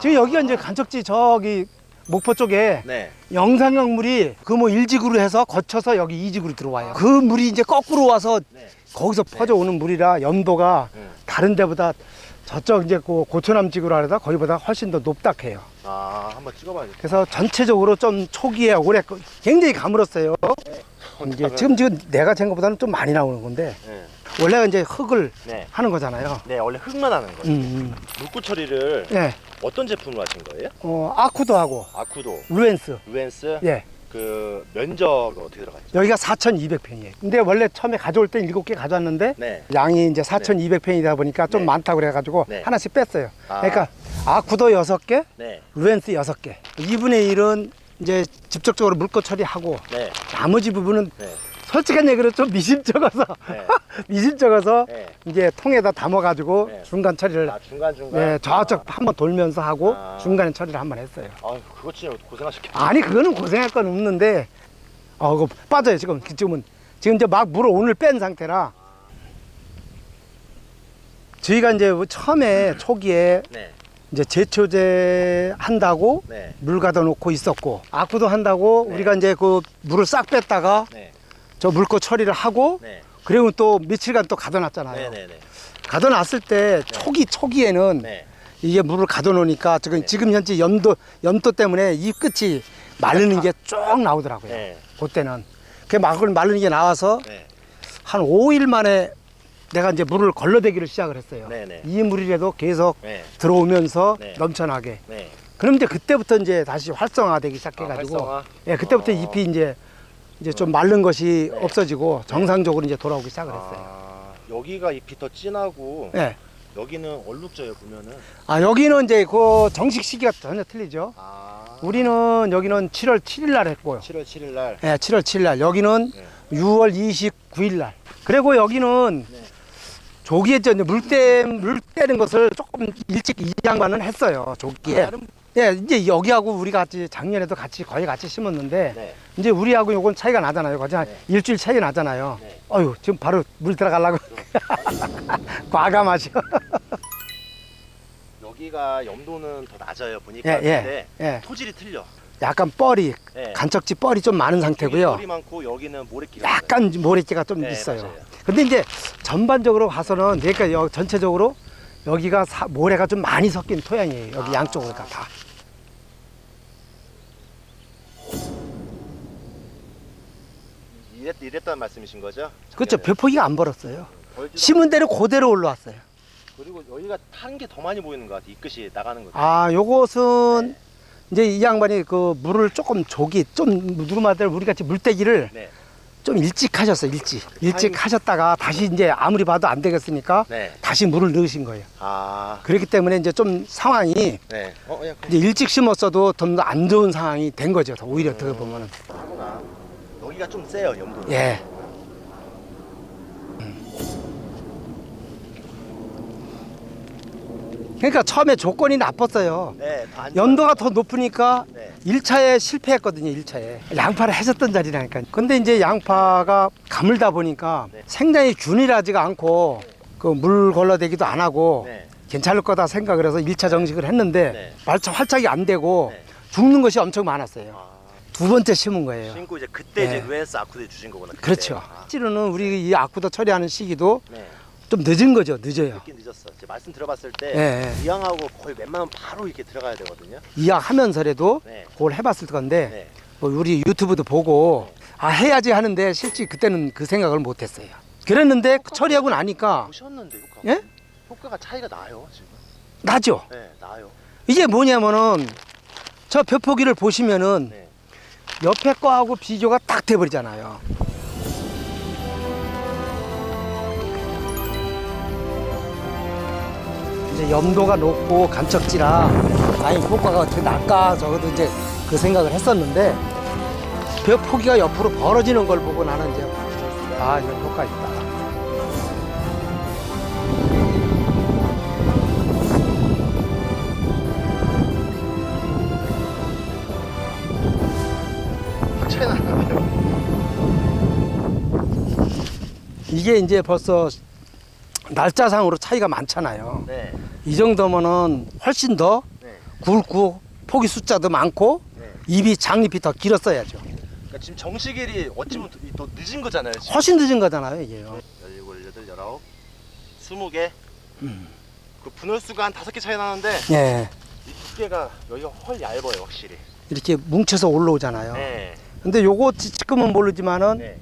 지금 여기가 이제 간척지 저기 목포 쪽에 네. 영산강 물이 그 뭐 일직으로 해서 거쳐서 여기 이직으로 들어와요. 그 물이 이제 거꾸로 와서 네. 거기서 퍼져 오는 물이라 염도가 음. 다른 데보다 저쪽 이제 그 고초남 지구라 하다 거기보다 훨씬 더 높다 해요. 아, 한번 찍어봐야겠다. 그래서 전체적으로 좀 초기에 올해 거- 굉장히 가물었어요. 이제 지금 지금 내가 잰 것보다는 좀 많이 나오는 건데 네. 원래가 이제 흙을 네. 하는 거잖아요. 네, 원래 흙만 하는 거예요. 음, 음. 물구 처리를 예, 어떤 제품으로 하신 거예요? 어, 아쿠도 하고 아쿠도, 루엔스. 루엔스, 예, 그 면적 어떻게 들어갔죠? 여기가 4,200평이에요. 근데 원래 처음에 가져올 때 7개 가져왔는데 네. 양이 이제 4,200평이다 보니까 좀 네. 많다고 그래가지고 네. 하나씩 뺐어요. 아. 그러니까 아쿠도 6개, 네. 루엔스 6개. 2분의 1은 이제 직접적으로 물고 처리하고 네. 나머지 부분은 네. 솔직한 얘기로 좀 미심쩍어서 네. 미심쩍어서 네. 이제 통에다 담아가지고 네. 중간 처리를 아, 중간 중간. 네, 저쪽 한번 돌면서 하고 아. 중간에 처리를 한번 했어요. 아, 그거 진짜 고생하셨겠다. 아니 그거는 고생할 건 없는데 어 그거 빠져요 지금 지금은 지금 이제 막 물을 오늘 뺀 상태라 저희가 이제 처음에 초기에 네. 이제 제초제 한다고 네. 물 가둬 놓고 있었고 아쿠도 한다고 네. 우리가 이제 그 물을 싹 뺐다가 네. 저 물고 처리를 하고 네. 그리고 또 며칠간 또 가둬놨잖아요. 네. 네. 네. 가둬놨을 때 초기 초기에는 네. 이게 물을 가둬놓으니까 지금 네. 지금 현재 연도 연도 때문에 이 끝이 마르는 게 쭉 나오더라고요. 네. 그때는 그 막을 마르는 게 나와서 네. 한 5일 만에 내가 이제 물을 걸러대기를 시작을 했어요. 네. 네. 이 물이라도 계속 네. 들어오면서 네. 넘쳐나게. 네. 그럼 이제 그때부터 이제 다시 활성화되기 시작해가지고, 아, 활성화? 예, 그때부터 어. 잎이 이제 이제 좀 마른 것이 네. 없어지고 정상적으로 이제 돌아오기 시작을 했어요. 아, 여기가 잎이 더 진하고 예. 여기는 얼룩져요 보면은. 아 여기는 이제 그 정식 시기가 전혀 틀리죠. 아. 우리는 여기는 7월 7일 날 했고요. 7월 7일 날. 예, 7월 7일 날. 여기는 네. 6월 29일 날. 그리고 여기는 네. 조기에 이제 물때 물 떼는 것을 조금 일찍 이 양반은 했어요. 조기에. 다른 예, 이제 여기하고 우리 같이 작년에도 같이 거의 같이 심었는데 네. 이제 우리하고 요건 차이가 나잖아요. 거의 한 네. 일주일 차이 나잖아요. 네. 어유 지금 바로 물 들어가려고 과감하셔. 여기가 염도는 더 낮아요 보니까 예, 근데 예, 예. 토질이 틀려. 약간 뻘이 네. 간척지 뻘이 좀 많은 상태고요. 물이 많고 여기는 모래끼가 약간 모래기가 좀 네, 있어요. 맞아요. 근데 이제 전반적으로 봐서는 그러니까 여, 전체적으로 여기가 사- 모래가 좀 많이 섞인 토양이에요. 여기 아. 양쪽으로 다. 이랬, 이랬다는 말씀이신 거죠? 그렇죠. 작년에. 벼포기가 안 벌었어요. 벌지도 심은 대로 그대로 올라왔어요. 그리고 여기가 타는 게더 많이 보이는 것 같아. 이 끝이 나가는 거. 아, 요것은 네. 이제 이 양반이 그 물을 조금 조기 좀 누구마다 우리 같이 물떼기를 네. 좀 일찍 하셨어요. 일찍. 일찍 타임- 하셨다가 다시 이제 아무리 봐도 안 되겠으니까 네. 다시 물을 넣으신 거예요. 아. 그렇기 때문에 이제 좀 상황이 네. 어, 야, 그 이제 일찍 심었어도 좀더안 좋은 상황이 된 거죠. 더 오히려 어떻게 보면은. 여기가 좀 세요, 염도. 예. 그러니까 처음에 조건이 나빴어요. 네. 연도가 더 높으니까 네. 1차에 실패했거든요, 1차에. 양파를 하셨던 자리라니까. 근데 이제 양파가 가물다 보니까 네. 생장이 균일하지가 않고 그 물 걸러대기도 안 하고 네. 괜찮을 거다 생각을 해서 1차 정식을 했는데 네. 말차 활착이 안 되고 네. 죽는 것이 엄청 많았어요. 아. 두 번째 심은 거예요. 신고 이제 그때 이제 네. 루엔스 아쿠드 주신 거구나. 그때. 그렇죠. 아. 실제로는 우리 이 아쿠도 처리하는 시기도 네. 좀 늦은 거죠. 늦어요. 늦긴 늦었어. 제가 말씀 들어봤을 때 예, 예. 이왕하고 거의 웬만하면 바로 이렇게 들어가야 되거든요. 이야하면서라도 네. 그걸 해봤을 건데 네. 뭐 우리 유튜브도 보고 아 해야지 하는데 실제 그때는 그 생각을 못했어요. 그랬는데 처리하고 나니까 보셨는데 효과. 예? 효과가 차이가 나요 지금. 나죠. 네, 나요. 이게 뭐냐면은 저 벼포기를 보시면은 네. 옆에 거하고 비교가 딱 돼버리잖아요. 이제 염도가 높고 간척지라 아니 효과가 어떻게 날까 적어도 이제 그 생각을 했었는데 벼 포기가 옆으로 벌어지는 걸 보고 나는 이제 아 이건 효과 있다. 이게 이제 벌써 날짜상으로 차이가 많잖아요. 네. 이 정도면은 훨씬 더 네. 굵고 폭이 숫자도 많고 네. 입이 장립이 더 길었어야죠. 그러니까 지금 정식일이 어찌 보면 더 늦은 거잖아요. 지금. 훨씬 늦은 거잖아요, 이게요. 17, 18, 19, 20개. 음. 그 분홀 수가 한 다섯 개 차이 나는데 예. 이 두께가 여기가 훨 얇아요, 확실히. 이렇게 뭉쳐서 올라오잖아요. 네. 근데 요거 지- 지금은 모르지만은 네.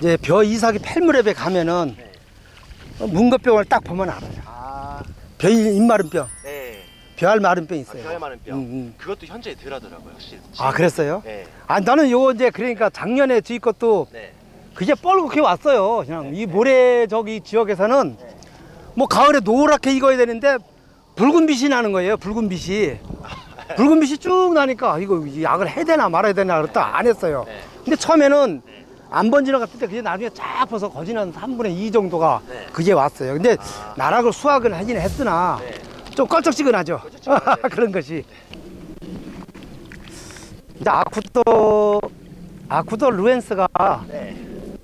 이제 벼 이삭이 펠무랩에 가면은 네. 문거병을 딱 보면 알아요. 아, 벼 입마른병, 네. 벼알 마른병 아, 있어요. 벼에 많은 뼈. 음, 음. 그것도 현재에 덜하더라고요, 확실히. 아 그랬어요? 네. 아 나는 요거 이제 그러니까 작년에 뒤 것도 네. 그게 뻘겋게 왔어요. 그냥 이 모래 저기 지역에서는 뭐 가을에 노랗게 익어야 되는데 붉은 빛이 나는 거예요. 붉은 빛이. 붉은 빛이 쭉 나니까 이거 약을 해야 되나 말아야 되나 그랬다 안 했어요. 네. 근데 처음에는 안 번지는 것 같은데 그게 나중에 쫙 퍼서 거지는 3분의 2 정도가 네. 그게 왔어요. 근데 아. 나락을 수확은 하긴 했으나 네. 좀 껄쩍지근하죠. 껄쩍지근하죠. 그런 것이. 이제 아쿠도 아쿠도 루엔스가 네.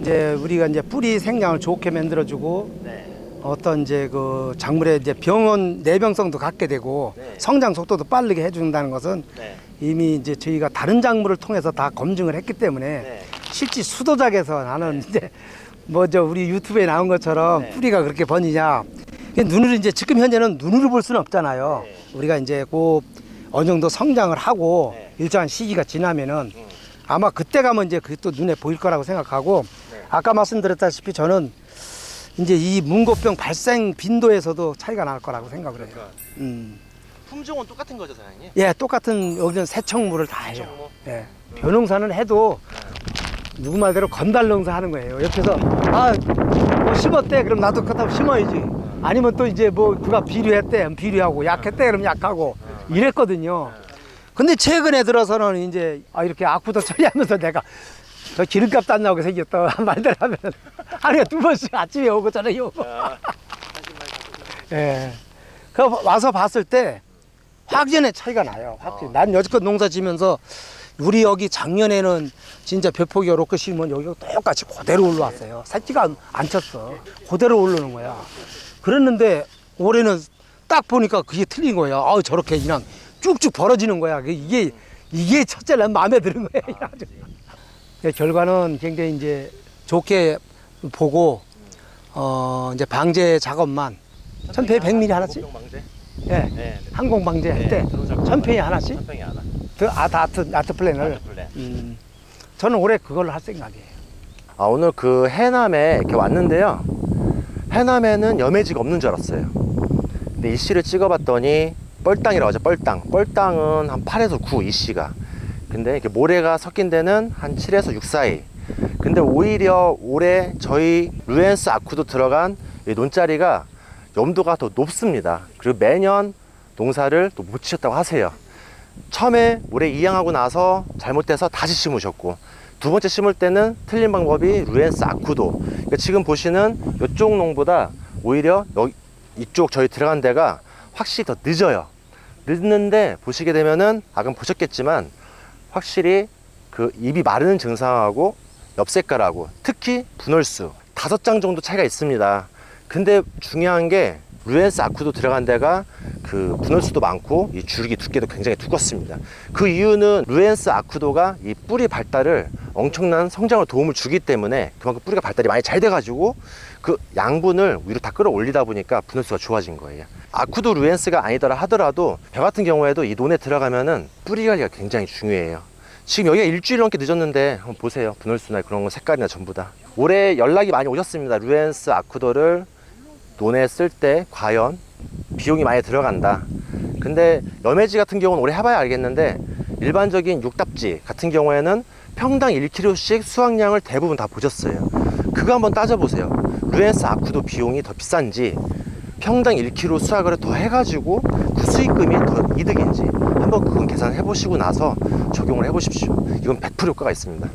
이제 우리가 이제 뿌리 생장을 좋게 만들어주고 네. 어떤 이제 그 작물의 이제 병원 내병성도 갖게 되고 네. 성장 속도도 빠르게 해준다는 것은 네. 이미 이제 저희가 다른 작물을 통해서 다 검증을 했기 때문에 네. 실제 수도작에서 나는 이제 뭐저 우리 유튜브에 나온 것처럼 네. 뿌리가 그렇게 이게 눈으로 이제 지금 현재는 눈으로 볼 수는 없잖아요. 네. 우리가 이제 그 어느 정도 성장을 하고 네. 일정한 시기가 지나면은 음. 아마 그때 가면 이제 그게 또 눈에 보일 거라고 생각하고 네. 아까 말씀드렸다시피 저는 이제 이 문고병 발생 빈도에서도 차이가 날 거라고 생각을 해요. 그러니까 음. 품종은 똑같은 거죠, 사장님? 예, 똑같은 여기는 새청물을 다 해요. 새청무? 예. 벼농사는 해도 누구 말대로 건달농사 하는 거예요. 옆에서 아, 뭐 심었대. 그럼 나도 그렇다고 심어야지. 아니면 또 이제 뭐 누가 비료했대. 비료하고 약했대. 그럼 약하고 이랬거든요. 근데 최근에 들어서는 이제 아, 이렇게 아쿠도 처리하면서 내가 저 기름값도 안 나오게 생겼다 말들 하면 하루에 두 번씩 아침에 오고 저녁에 오고 아, 예. 그 와서 봤을 때 확연히 차이가 나요. 확실히. 난 여지껏 농사 지면서 우리 여기 작년에는 진짜 벼포기가 로크 심으면 여기가 똑같이 그대로 올라왔어요. 새끼가 안, 안 쳤어. 그대로 오르는 거야. 그랬는데 올해는 딱 보니까 그게 틀린 거야. 아 저렇게 그냥 쭉쭉 벌어지는 거야. 그 이게 이게 첫째 난 마음에 드는 거야. 예, 결과는 굉장히 이제 좋게 보고 어 이제 방제 작업만 천평에 100mm 하나씩? 목병 방제? 예. 네. 네. 항공 방제 할때 들어오자마자 천평에 하나씩? 천평에 하나. 그 아트 아트 아트 플랜을 아트 플랜. 음, 저는 올해 그걸로 할 생각이에요. 아, 오늘 그 해남에 이렇게 왔는데요. 해남에는 여매지가 없는 줄 알았어요. 근데 이씨를 찍어봤더니 뻘땅이라고 하죠, 뻘땅. 뻘땅은 한 8에서 9, 이씨가. 근데 이렇게 모래가 섞인 데는 한 7에서 6 사이. 근데 오히려 올해 저희 루엔스 아쿠도 들어간 이 논자리가 염도가 더 높습니다. 그리고 매년 농사를 또 못 치셨다고 하세요. 처음에 모래 이양하고 나서 잘못돼서 다시 심으셨고 두 번째 심을 때는 틀린 방법이 루엔스 아쿠도. 그러니까 지금 보시는 이쪽 농보다 오히려 여기 이쪽 저희 들어간 데가 확실히 더 늦어요. 늦는데 보시게 되면은 아까 보셨겠지만 확실히 그 입이 마르는 증상하고 옆 색깔하고 특히 분홀수 다섯 장 정도 차이가 있습니다. 근데 중요한 게 루엔스 아쿠도 들어간 데가 그 분홀수도 많고 이 줄기 두께도 굉장히 두껍습니다. 그 이유는 루엔스 아쿠도가 이 뿌리 발달을 엄청난 성장을 도움을 주기 때문에 그만큼 뿌리가 발달이 많이 잘 돼가지고 그 양분을 위로 다 끌어올리다 보니까 분홀수가 좋아진 거예요. 아쿠도 루엔스가 아니더라 하더라도 벼 같은 경우에도 이 논에 들어가면은 뿌리 관리가 굉장히 중요해요. 지금 여기가 일주일 넘게 늦었는데 한번 보세요. 분홀수나 그런 거 색깔이나 전부 다. 올해 연락이 많이 오셨습니다. 루엔스 아쿠도를 논에 쓸 때 과연 비용이 많이 들어간다. 근데 여매지 같은 경우는 올해 해봐야 알겠는데 일반적인 육답지 같은 경우에는 평당 1kg씩 수확량을 대부분 다 보셨어요. 그거 한번 따져보세요. 루엔스 아쿠도 비용이 더 비싼지 평당 1kg 수확을 더 해가지고 그 수익금이 더 이득인지 한번 그건 계산해 보시고 나서 적용을 해 보십시오. 이건 100% 효과가 있습니다.